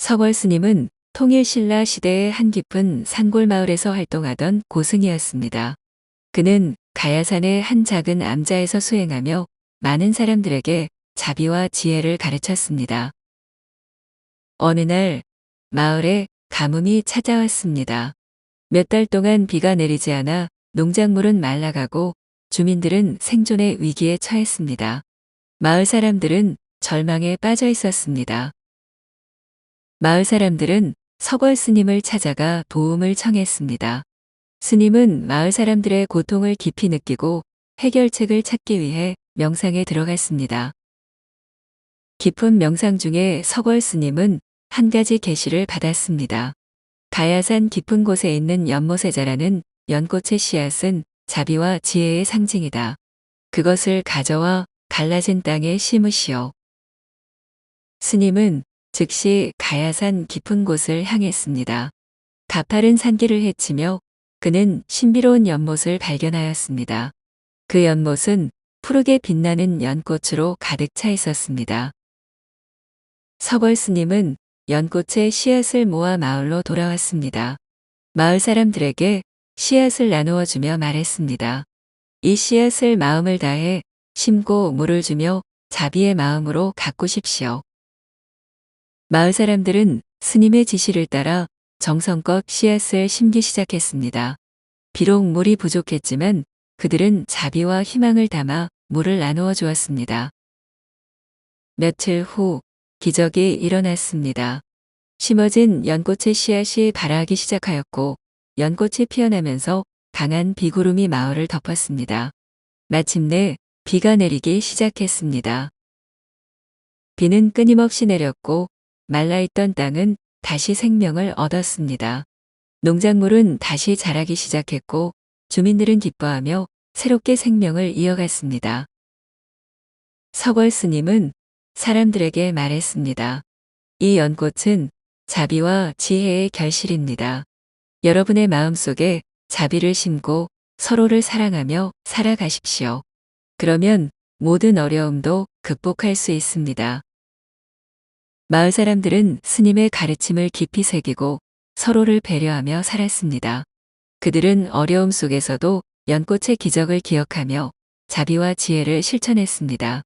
서걸 스님은 통일신라 시대의 한 깊은 산골 마을에서 활동하던 고승이었습니다. 그는 가야산의 한 작은 암자에서 수행하며 많은 사람들에게 자비와 지혜를 가르쳤습니다. 어느 날 마을에 가뭄이 찾아왔습니다. 몇 달 동안 비가 내리지 않아 농작물은 말라가고 주민들은 생존의 위기에 처했습니다. 마을 사람들은 절망에 빠져 있었습니다. 마을 사람들은 서걸 스님을 찾아가 도움을 청했습니다. 스님은 마을 사람들의 고통을 깊이 느끼고 해결책을 찾기 위해 명상에 들어갔습니다. 깊은 명상 중에 서걸 스님은 한 가지 계시를 받았습니다. 가야산 깊은 곳에 있는 연못에 자라는 연꽃의 씨앗은 자비와 지혜의 상징이다. 그것을 가져와 갈라진 땅에 심으시오. 스님은 즉시 가야산 깊은 곳을 향했습니다. 가파른 산길을 헤치며 그는 신비로운 연못을 발견하였습니다. 그 연못은 푸르게 빛나는 연꽃으로 가득 차 있었습니다. 서걸 스님은 연꽃의 씨앗을 모아 마을로 돌아왔습니다. 마을 사람들에게 씨앗을 나누어 주며 말했습니다. 이 씨앗을 마음을 다해 심고 물을 주며 자비의 마음으로 가꾸십시오. 마을 사람들은 스님의 지시를 따라 정성껏 씨앗을 심기 시작했습니다. 비록 물이 부족했지만 그들은 자비와 희망을 담아 물을 나누어 주었습니다. 며칠 후 기적이 일어났습니다. 심어진 연꽃의 씨앗이 발아하기 시작하였고 연꽃이 피어나면서 강한 비구름이 마을을 덮었습니다. 마침내 비가 내리기 시작했습니다. 비는 끊임없이 내렸고 말라있던 땅은 다시 생명을 얻었습니다. 농작물은 다시 자라기 시작했고 주민들은 기뻐하며 새롭게 생명을 이어갔습니다. 서걸 스님은 사람들에게 말했습니다. 이 연꽃은 자비와 지혜의 결실입니다. 여러분의 마음속에 자비를 심고 서로를 사랑하며 살아가십시오. 그러면 모든 어려움도 극복할 수 있습니다. 마을 사람들은 스님의 가르침을 깊이 새기고 서로를 배려하며 살았습니다. 그들은 어려움 속에서도 연꽃의 기적을 기억하며 자비와 지혜를 실천했습니다.